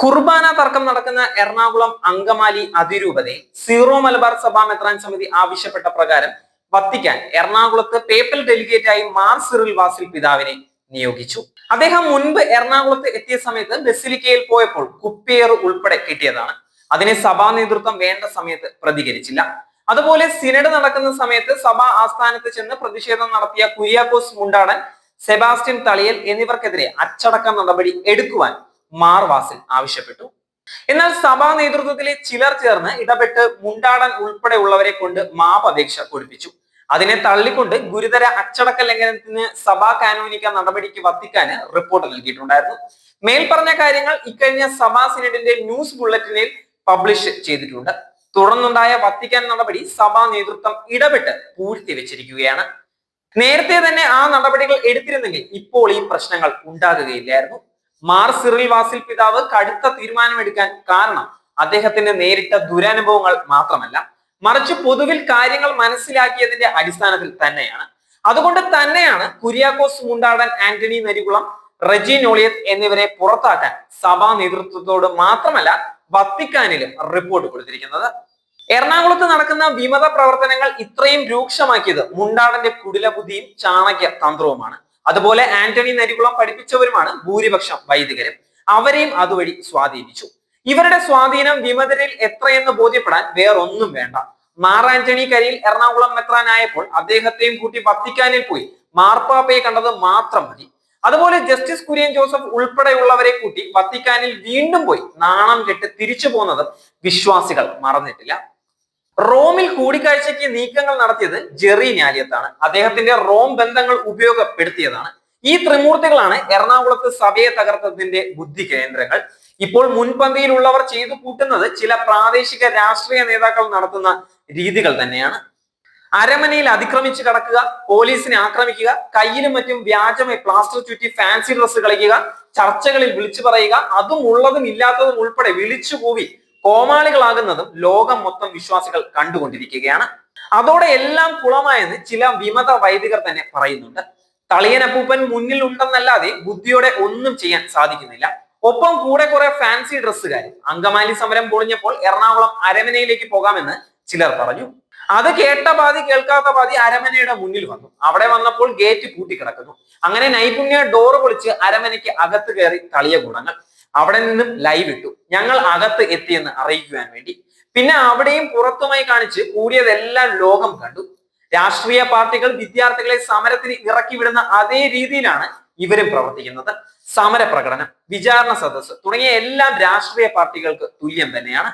കുർബാന തർക്കം നടക്കുന്ന എറണാകുളം അങ്കമാലി അതിരൂപതയെ സീറോ മലബാർ സഭാ മെത്രാൻ സമിതി ആവശ്യപ്പെട്ട പ്രകാരം വത്തിക്കാൻ എറണാകുളത്ത് പേപ്പൽ ഡെലിഗേറ്റായി മാർ സിറിൽ വാസിൽ പിതാവിനെ നിയോഗിച്ചു. അദ്ദേഹം മുൻപ് എറണാകുളത്ത് എത്തിയ സമയത്ത് ബസിലിക്കയിൽ പോയപ്പോൾ കുപ്പിയർ ഉൾപ്പെടെ കിട്ടിയതാണ്. അതിനെ സഭാ നേതൃത്വം വേണ്ട സമയത്ത് പ്രതികരിച്ചില്ല. അതുപോലെ സിനഡ് നടക്കുന്ന സമയത്ത് സഭാ ആസ്ഥാനത്ത് ചെന്ന് പ്രതിഷേധം നടത്തിയ കുര്യാക്കോസ് മുണ്ടാടൻ സെബാസ്റ്റ്യൻ തളിയൽ എന്നിവർക്കെതിരെ അച്ചടക്ക നടപടി എടുക്കുവാൻ മാർ വാസിൽ ആവശ്യപ്പെട്ടു. എന്നാൽ സഭാ നേതൃത്വത്തിലെ ചിലർ ചേർന്ന് ഇടപെട്ട് മുണ്ടാടൻ ഉൾപ്പെടെയുള്ളവരെ കൊണ്ട് മാപ്പ് അപേക്ഷ കൊടുപ്പിച്ചു. അതിനെ തള്ളിക്കൊണ്ട് ഗുരുതര അച്ചടക്ക ലംഘനത്തിന് സഭാ കാനോനിക്ക നടപടിക്ക് വത്തിക്കാന് റിപ്പോർട്ട് നൽകിയിട്ടുണ്ടായിരുന്നു. മേൽപ്പറഞ്ഞ കാര്യങ്ങൾ ഇക്കഴിഞ്ഞ സഭാ സിനഡിന്റെ ന്യൂസ് ബുള്ളറ്റിനിൽ പബ്ലിഷ് ചെയ്തിട്ടുണ്ട്. തുടർന്നുണ്ടായ വത്തിക്കാൻ നടപടി സഭാ നേതൃത്വം ഇടപെട്ട് പൂഴ്ത്തി വെച്ചിരിക്കുകയാണ് നേരത്തെ തന്നെ ആ നടപടികൾ എടുത്തിരുന്നെങ്കിൽ ഇപ്പോൾ ഈ പ്രശ്നങ്ങൾ ഉണ്ടാകുകയില്ലായിരുന്നു. മാർ സിറിൽ വാസിൽ പിതാവ് കടുത്ത തീരുമാനമെടുക്കാൻ കാരണം അദ്ദേഹത്തിന്റെ നേരിട്ട ദുരനുഭവങ്ങൾ മാത്രമല്ല മറിച്ച് പൊതുവിൽ കാര്യങ്ങൾ മനസ്സിലാക്കിയതിന്റെ അടിസ്ഥാനത്തിൽ തന്നെയാണ്. അതുകൊണ്ട് തന്നെയാണ് കുര്യാക്കോസ് മുണ്ടാടൻ ആന്റണി നരികുളം റെജി നോളിയത്ത് എന്നിവരെ പുറത്താക്കാൻ സഭാ നേതൃത്വത്തോട് മാത്രമല്ല വത്തിക്കാനിലും റിപ്പോർട്ട് കൊടുത്തിരിക്കുന്നത്. എറണാകുളത്ത് നടക്കുന്ന വിമത പ്രവർത്തനങ്ങൾ ഇത്രയും രൂക്ഷമാക്കിയത് മുണ്ടാടന്റെ കുടിലബുദ്ധിയും ചാണക്യ തന്ത്രവുമാണ്. അതുപോലെ ആന്റണി നരികുളം പഠിപ്പിച്ചവരുമാണ് ഭൂരിപക്ഷം വൈദികരും. അവരെയും അതുവഴി സ്വാധീനിച്ചു. ഇവരുടെ സ്വാധീനം വിമതരിൽ എത്രയെന്ന് ബോധ്യപ്പെടാൻ വേറൊന്നും വേണ്ട. മാർ ആന്റണി കരിയിൽ എറണാകുളം മെത്രാനായപ്പോൾ അദ്ദേഹത്തെയും കൂട്ടി വത്തിക്കാനിൽ പോയി. മാർപ്പാപ്പയെ കണ്ടത് മാത്രം മതി. അതുപോലെ ജസ്റ്റിസ് കുര്യൻ ജോസഫ് ഉൾപ്പെടെയുള്ളവരെ കൂട്ടി വത്തിക്കാനിൽ വീണ്ടും പോയി. നാണം കെട്ട് തിരിച്ചു പോകുന്നത് വിശ്വാസികൾ മറന്നിട്ടില്ല. റോമിൽ കൂടിക്കാഴ്ചയ്ക്ക് നീക്കങ്ങൾ നടത്തിയത് ജെറി ഞാലിയത്താണ്. അദ്ദേഹത്തിന്റെ റോം ബന്ധങ്ങൾ ഉപയോഗപ്പെടുത്തിയതാണ്. ഈ ത്രിമൂർത്തികളാണ് എറണാകുളത്ത് സഭയെ തകർത്തതിന്റെ ബുദ്ധി കേന്ദ്രങ്ങൾ. ഇപ്പോൾ മുൻപന്തിയിലുള്ളവർ ചെയ്തു കൂട്ടുന്നത് ചില പ്രാദേശിക രാഷ്ട്രീയ നേതാക്കൾ നടത്തുന്ന രീതികൾ തന്നെയാണ്. അരമനയിൽ അതിക്രമിച്ച് കടക്കുക പോലീസിനെ ആക്രമിക്കുക കയ്യിലും മറ്റും വ്യാജമായി പ്ലാസ്റ്റർ ചുറ്റി ഫാൻസി ഡ്രസ്സ് കളിക്കുക ചർച്ചകളിൽ വിളിച്ചു പറയുക അതും ഉള്ളതും ഇല്ലാത്തതും ഉൾപ്പെടെ വിളിച്ചു കൂവി കോമാളികളാകുന്നതും ലോകം മൊത്തം വിശ്വാസികൾ കണ്ടുകൊണ്ടിരിക്കുകയാണ്. അതോടെ എല്ലാം കുളമായെന്ന് ചില വിമത വൈദികർ തന്നെ പറയുന്നുണ്ട്. തളിയനപ്പൂപ്പൻ മുന്നിൽ ഉണ്ടെന്നല്ലാതെ ബുദ്ധിയോടെ ഒന്നും ചെയ്യാൻ സാധിക്കുന്നില്ല. ഒപ്പം കൂടെ കുറെ ഫാൻസി ഡ്രസ്സുകാരും അങ്കമാലി സമരം പൊളിഞ്ഞപ്പോൾ എറണാകുളം അരമനയിലേക്ക് പോകാമെന്ന് ചിലർ പറഞ്ഞു. അത് കേട്ട പാതി കേൾക്കാത്ത പാതി അരമനയുടെ മുന്നിൽ വന്നു. അവിടെ വന്നപ്പോൾ ഗേറ്റ് പൂട്ടിക്കിടക്കുന്നു. അങ്ങനെ നൈപുണ്യ ഡോറ് പൊളിച്ച് അരമനയ്ക്ക് അകത്ത് കയറി തളിയ ഗുണങ്ങൾ. അവിടെ നിന്നും ലൈവ് ഇട്ടു. ഞങ്ങൾ അകത്ത് എത്തിയെന്ന് അറിയിക്കുവാൻ വേണ്ടി. പിന്നെ അവിടെയും പുറത്തുമായി കാണിച്ച് കൂടിയതെല്ലാം ലോകം കണ്ടു. രാഷ്ട്രീയ പാർട്ടികൾ വിദ്യാർത്ഥികളെ സമരത്തിന് ഇറക്കി വിടുന്ന അതേ രീതിയിലാണ് ഇവരും പ്രവർത്തിക്കുന്നത് സമരപ്രകടനം വിചാരണ സദസ്സ് തുടങ്ങിയ എല്ലാം രാഷ്ട്രീയ പാർട്ടികൾക്ക് തുല്യം തന്നെയാണ്.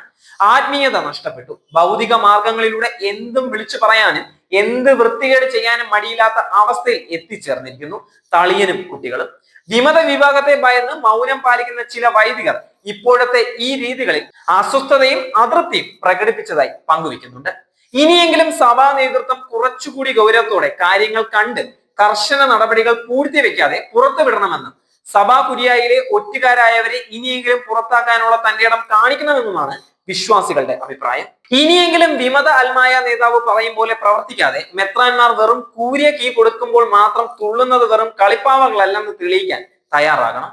ആത്മീയത നഷ്ടപ്പെട്ടു. ഭൗതിക മാർഗങ്ങളിലൂടെ എന്തും വിളിച്ചു പറയാനും എന്ത് വൃത്തികേട് ചെയ്യാനും മടിയില്ലാത്ത അവസ്ഥയിൽ എത്തിച്ചേർന്നിരിക്കുന്നു തളിയനും കുട്ടികളും. വിമത വിഭാഗത്തെ ഭയന്ന് മൗനം പാലിക്കുന്ന ചില വൈദികർ ഇപ്പോഴത്തെ ഈ രീതികളിൽ അസ്വസ്ഥതയും അതൃപ്തിയും പ്രകടിപ്പിച്ചതായി പങ്കുവയ്ക്കുന്നുണ്ട്. ഇനിയെങ്കിലും സഭാ നേതൃത്വം കുറച്ചുകൂടി ഗൗരവത്തോടെ കാര്യങ്ങൾ കണ്ട് കർശന നടപടികൾ പൂഴ്ത്തിവെക്കാതെ പുറത്തുവിടണമെന്നും സഭാ കുരിയായിലെ ഒറ്റുകാരായവരെ ഇനിയെങ്കിലും പുറത്താക്കാനുള്ള തന്റെ ഇടം കാണിക്കണമെന്നുമാണ് വിശ്വാസികളുടെ അഭിപ്രായം. ഇനിയെങ്കിലും വിമത അൽമായ നേതാവ് പറയും പോലെ പ്രവർത്തിക്കാതെ മെത്രാന്മാർ വെറും കൂരിയ കീ കൊടുക്കുമ്പോൾ മാത്രം തുള്ളുന്നത് വെറും കളിപ്പാവകളല്ലെന്ന് തെളിയിക്കാൻ തയ്യാറാകണം.